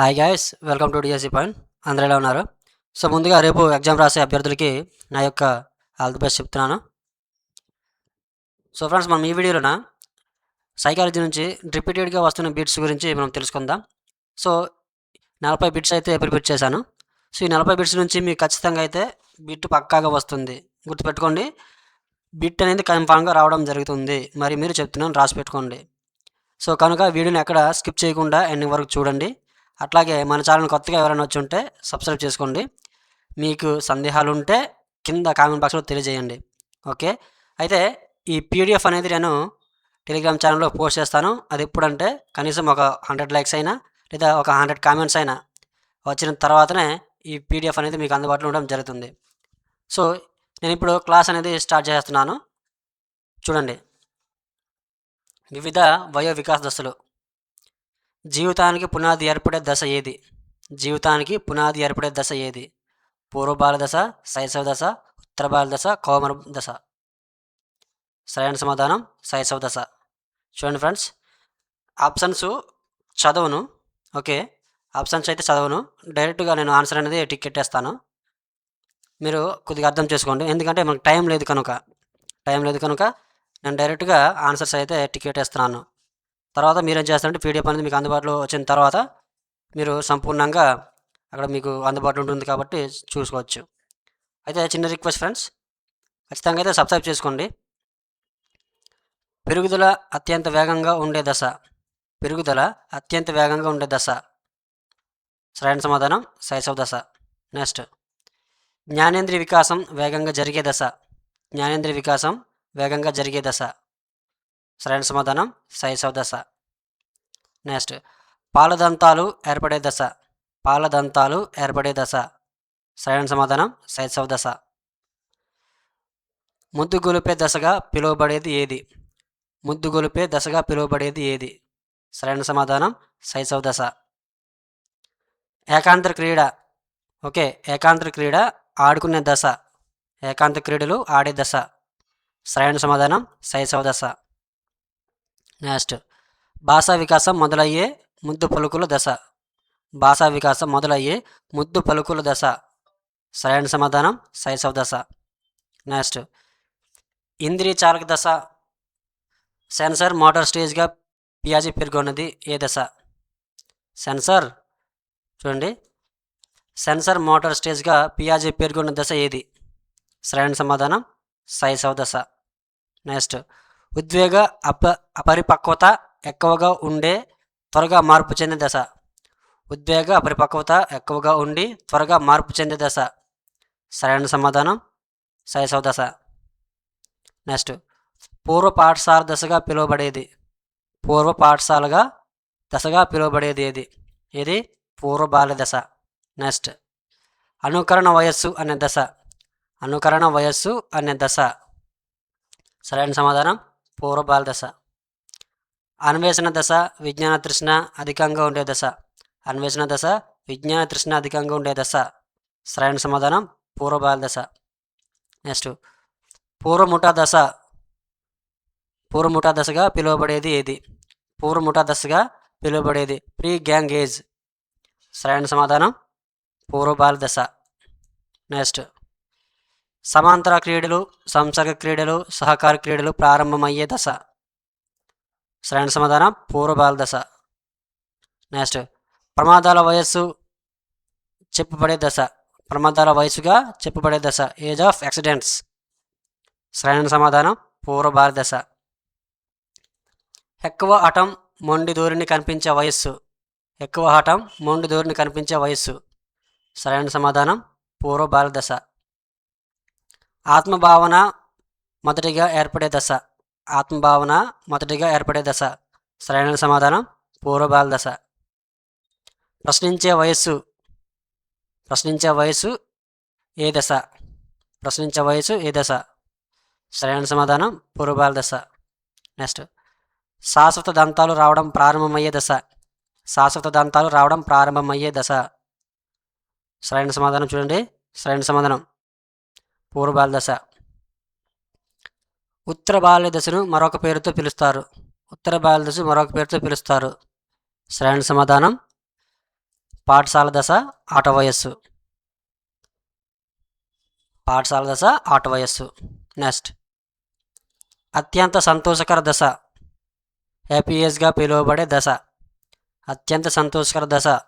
Hi guys welcome to DSC point అందరూ ఎలా ఉన్నారు? సో ముందుగా రేపు ఎగ్జామ్ రాసే అభ్యర్థులకి నా యొక్క ఆల్ ది బెస్ట్ చెప్తున్నాను. సో ఫ్రెండ్స్ మనం ఈ వీడియోలోన? సైకాలజీ నుంచి రిపీటెడ్గా వస్తున్న బిట్స్ గురించి మనం తెలుసుకుందాం. సో నలభై బిట్స్ అయితే ప్రిపేర్ చేశాను. సో ఈ నలభై బిట్స్ నుంచి మీకు ఖచ్చితంగా అయితే బిట్ పక్కాగా వస్తుంది. గుర్తుపెట్టుకోండి బిట్ అనేది కన్ఫామ్గా రావడం జరుగుతుంది. మరి మీరు చెప్తున్నాను రాసి పెట్టుకోండి. సో కనుక వీడియోని ఎక్కడ స్కిప్ చేయకుండా ఎండింగ్ వరకు చూడండి. అట్లాగే మన ఛానల్ కొత్తగా ఎవరైనా వచ్చి ఉంటే సబ్స్క్రైబ్ చేసుకోండి. మీకు సందేహాలు ఉంటే కింద కామెంట్ బాక్స్లో తెలియజేయండి. ఓకే? అయితే ఈ పీడిఎఫ్ అనేది నేను టెలిగ్రామ్ ఛానల్లో పోస్ట్ చేస్తాను. అది ఎప్పుడంటే కనీసం ఒక హండ్రెడ్ లైక్స్ అయినా లేదా ఒక హండ్రెడ్ కామెంట్స్ అయినా వచ్చిన తర్వాతనే ఈ పీడిఎఫ్ అనేది మీకు అందుబాటులో ఉండడం జరుగుతుంది. సో నేను ఇప్పుడు క్లాస్ అనేది స్టార్ట్ చేస్తున్నాను. చూడండి. వివిధ వయో వికాస దశలు. జీవితానికి పునాది ఏర్పడే దశ ఏది? జీవితానికి పునాది ఏర్పడే దశ ఏది? పూర్వబాల దశ శైశవ దశ ఉత్తర బాల దశ కౌమర దశ. సరైన సమాధానం శైశవ దశ. చూడండి ఫ్రెండ్స్ ఆప్షన్స్ చదవను ఓకే. ఆప్షన్స్ అయితే చదవను. డైరెక్ట్గా నేను ఆన్సర్ అనేది టికెట్ వేస్తాను మీరు కొద్దిగా అర్థం చేసుకోండి. ఎందుకంటే మనకు టైం లేదు కనుక. టైం లేదు కనుక నేను డైరెక్ట్గా ఆన్సర్స్ అయితే టికెట్ వేస్తున్నాను తర్వాత మీరేం చేస్తారంటే పీడిఎఫ్ అనేది మీకు అందుబాటులో వచ్చిన తర్వాత మీరు సంపూర్ణంగా అక్కడ మీకు అందుబాటులో ఉంటుంది కాబట్టి చూసుకోవచ్చు. అయితే చిన్న రిక్వెస్ట్ ఫ్రెండ్స్ ఖచ్చితంగా అయితే సబ్స్క్రైబ్ చేసుకోండి. పెరుగుదల అత్యంత వేగంగా ఉండే దశ. పెరుగుదల అత్యంత వేగంగా ఉండే దశ. సరైన సమాధానం శైశవ దశ. నెక్స్ట్. జ్ఞానేంద్రియ వికాసం వేగంగా జరిగే దశ. జ్ఞానేంద్రియ వికాసం వేగంగా జరిగే దశ. సరైన సమాధానం శైశవ దశ. నెక్స్ట్ పాలదంతాలు ఏర్పడే దశ. పాలదంతాలు ఏర్పడే దశ. సరైన సమాధానం శైశవ దశ. ముద్దు గొలిపే దశగా పిలువబడేది ఏది? ముద్దు గొలిపే దశగా పిలువబడేది ఏది? సరైన సమాధానం శైశవ దశ. ఏకాంతర క్రీడ. ఓకే ఏకాంతర క్రీడ ఆడుకునే దశ. ఏకాంత క్రీడలు ఆడే దశ. సరైన సమాధానం శైశవ దశ. నెక్స్ట్ భాషా వికాసం మొదలయ్యే ముద్దు పలుకుల దశ. భాషా వికాసం మొదలయ్యే ముద్దు పలుకుల దశ. సరైన సమాధానం శైశవ దశ. నెక్స్ట్ ఇంద్రియ చాలక దశ. సెన్సర్ మోటార్ స్టేజ్గా పియాజీ పేర్కొన్నది ఏ దశ? సెన్సర్ చూడండి. సెన్సర్ మోటార్ స్టేజ్గా పియాజీ పేర్కొన్న దశ ఏది? సరైన సమాధానం శైశవ దశ. నెక్స్ట్ ఉద్వేగ అప అపరిపక్వత ఎక్కువగా ఉండే త్వరగా మార్పు చెందే దశ. ఉద్వేగ అపరిపక్వత ఎక్కువగా ఉండి త్వరగా మార్పు చెందే దశ. సరైన సమాధానం? శైశవ దశ. నెక్స్ట్. పూర్వ పాఠశాల దశగా పిలువబడేది. పూర్వ పాఠశాలగా దశగా పిలువబడేది ఏది? ఇది పూర్వ బాల్య దశ. నెక్స్ట్. అనుకరణ వయస్సు అనే దశ. అనుకరణ వయస్సు అనే దశ. సరైన సమాధానం? పూర్వబాల దశ. అన్వేషణ దశ విజ్ఞాన తృష్ణ అధికంగా ఉండే దశ. అన్వేషణ దశ విజ్ఞాన తృష్ణ అధికంగా ఉండే దశ. సరైన సమాధానం పూర్వబాల దశ. నెక్స్ట్. పూర్వముఠా దశ. పూర్వముఠా దశగా పిలువబడేది ఏది? పూర్వముఠా దశగా పిలువబడేది ప్రీ గ్యాంగ్ ఏజ్. సరైన సమాధానం పూర్వబాల దశ. నెక్స్ట్. సమాంతర క్రీడలు సంసర్గ క్రీడలు సహకార క్రీడలు ప్రారంభమయ్యే దశ. సరైన సమాధానం పూర్వబాల దశ. నెక్స్ట్ ప్రమాదాల వయస్సు చెప్పబడే దశ. ప్రమాదాల వయసుగా చెప్పబడే దశ. Age of accidents. సరైన సమాధానం పూర్వబాల దశ. ఎక్కువ హఠం మొండి దూరిని కనిపించే వయస్సు. ఎక్కువ హఠం మొండి దూరిని కనిపించే వయస్సు. సరైన సమాధానం పూర్వ బాల దశ. ఆత్మభావన మొదటిగా ఏర్పడే దశ. ఆత్మభావన మొదటిగా ఏర్పడే దశ. సరైన సమాధానం? పూర్వబాల దశ. ప్రశ్నించే వయస్సు. ప్రశ్నించే వయస్సు ఏ దశ? ప్రశ్నించే వయస్సు ఏ దశ? సరైన సమాధానం? పూర్వబాల దశ. నెక్స్ట్. శాశ్వత దంతాలు రావడం ప్రారంభమయ్యే దశ. శాశ్వత దంతాలు రావడం ప్రారంభమయ్యే దశ. సరైన సమాధానం చూడండి. సరైన సమాధానం. పూర్వబాలదశ ఉత్తర బాల్య దశను మరొక పేరుతో పిలుస్తారు. ఉత్తర బాల్యదశ మరొక పేరుతో పిలుస్తారు. సరైన సమాధానం. పాఠశాల దశ ఆట వయస్సు. పాఠశాల దశ ఆట వయస్సు. నెక్స్ట్. అత్యంత సంతోషకర దశ. హ్యాపీయస్గా పిలువబడే దశ. అత్యంత సంతోషకర దశ.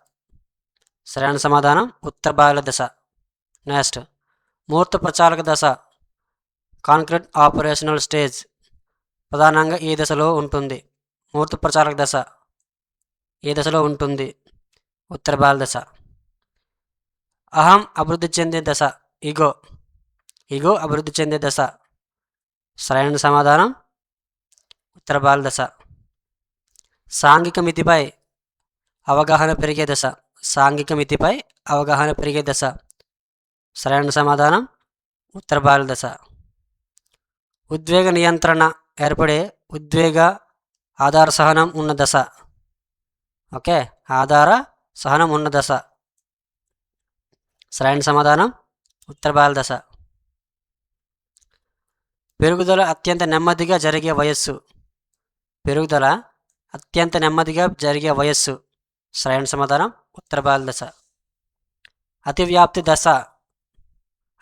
సరైన సమాధానం. ఉత్తర బాల దశ. నెక్స్ట్. మూర్త ప్రచారక దశ. కాంక్రీట్ ఆపరేషనల్ స్టేజ్ ప్రధానంగా ఈ దశలో ఉంటుంది. మూర్త ప్రచారక దశ. ఏ దశలో ఉంటుంది. ఉత్తర బాల దశ. అహం అభివృద్ధి చెందే దశ. ఇగో. ఇగో అభివృద్ధి చెందే దశ. సరైన సమాధానం? ఉత్తర బాల దశ. సాంఘిక మితిపై అవగాహన పెరిగే దశ. సాంఘిక మితిపై అవగాహన పెరిగే దశ. సరైన సమాధానం? ఉత్తర బాలదశ. ఉద్వేగ నియంత్రణ ఏర్పడే ఉద్వేగ ఆధార సహనం ఉన్న దశ. ఓకే? ఆధార సహనం ఉన్న దశ. సరైన సమాధానం? ఉత్తర బాలదశ. పెరుగుదల అత్యంత నెమ్మదిగా జరిగే వయస్సు. పెరుగుదల అత్యంత నెమ్మదిగా జరిగే వయస్సు. సరైన సమాధానం? ఉత్తర బాలదశ. అతివ్యాప్తి దశ.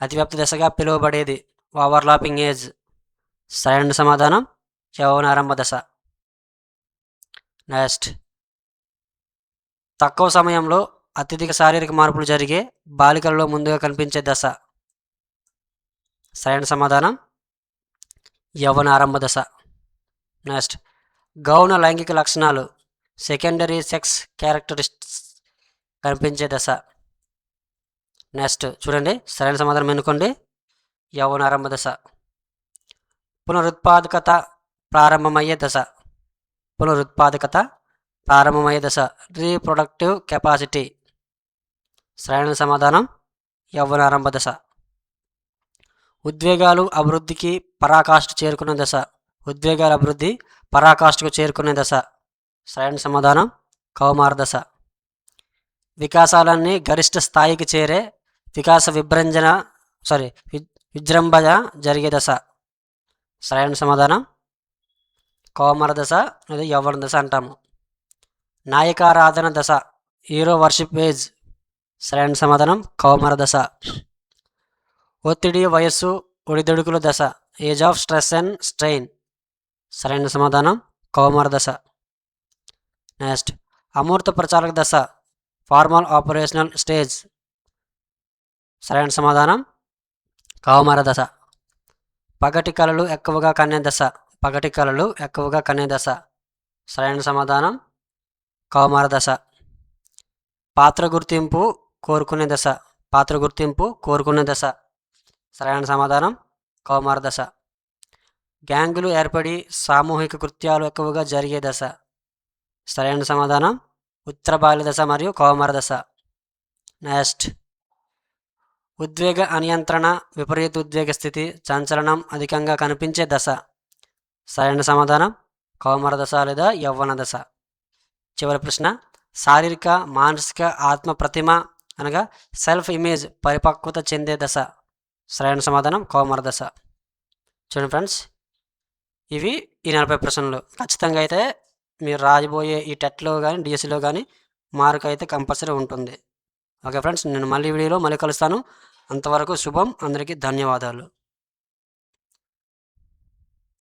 అతివ్యాప్తి దశగా పిలువబడేది ఓవర్లాపింగ్ ఏజ్. సరైన సమాధానం యౌవనారంభ దశ. నెక్స్ట్. తక్కువ సమయంలో అత్యధిక శారీరక మార్పులు జరిగే బాలికలలో ముందుగా కనిపించే దశ. సరైన సమాధానం యవనారంభ దశ. నెక్స్ట్. గౌణ లైంగిక లక్షణాలు సెకండరీ సెక్స్ క్యారెక్టరిస్టిక్స్ కనిపించే దశ. నెక్స్ట్ చూడండి. సరైన సమాధానం ఎన్నుకోండి. యవనారంభ దశ. పునరుత్పాదకత ప్రారంభమయ్యే దశ. పునరుత్పాదకత ప్రారంభమయ్యే దశ. Reproductive capacity. సరైన సమాధానం యవ్వనారంభ దశ. ఉద్వేగాలు అభివృద్ధికి పరాకాష్ఠ చేరుకున్న దశ. ఉద్వేగాల అభివృద్ధి పరాకాష్ఠకు చేరుకునే దశ. సరైన సమాధానం కౌమార దశ. వికాసాలన్నీ గరిష్ట స్థాయికి చేరే వికాస విభ్రంజన సారీ వి- విజృంభణ జరిగే దశ. సరైన సమాధానం? కౌమార దశ లేదా యవ్వన దశ అంటాము. నాయకారాధన దశ హీరో వర్షిప్ ఏజ్ సరైన సమాధానం? కౌమార దశ. ఒత్తిడి వయస్సు ఒడిదొడుకుల దశ age of stress and strain సరైన సమాధానం? కౌమార దశ. నెక్స్ట్ అమూర్త ప్రచారక దశ ఫార్మల్ ఆపరేషనల్ స్టేజ్ సరైన సమాధానం? కౌమార దశ. పగటి కళలు ఎక్కువగా కనే దశ. పగటి కళలు ఎక్కువగా కనే దశ. సరైన సమాధానం? కౌమార దశ. పాత్ర గుర్తింపు కోరుకునే దశ. పాత్ర గుర్తింపు కోరుకునే దశ. సరైన సమాధానం? కౌమార దశ. గ్యాంగులు ఏర్పడి సామూహిక కృత్యాలు ఎక్కువగా జరిగే దశ. సరైన సమాధానం? ఉత్తర బాల్య దశ మరియు కౌమార దశ. నెక్స్ట్. ఉద్వేగ అనియంత్రణ విపరీత ఉద్వేగ స్థితి సంచలనం అధికంగా కనిపించే దశ. సరైన సమాధానం? కౌమార దశ లేదా యవ్వన దశ? చివరి ప్రశ్న. శారీరక మానసిక ఆత్మ ప్రతిమ అనగా సెల్ఫ్ ఇమేజ్ పరిపక్వత చెందే దశ. సరైన సమాధానం? కౌమార దశ. చూడండి ఫ్రెండ్స్. ఇవి ఈ నలభై ప్రశ్నలు. ఖచ్చితంగా అయితే మీరు రాయబోయే ఈ టెట్లో కానీ డిఎస్సిలో కానీ మార్క్ అయితే కంపల్సరీ ఉంటుంది. ఓకే ఫ్రెండ్స్ నేను మళ్ళీ వీడియోలో మళ్ళీ కలుస్తాను. అంతవరకు శుభం. అందరికీ ధన్యవాదాలు.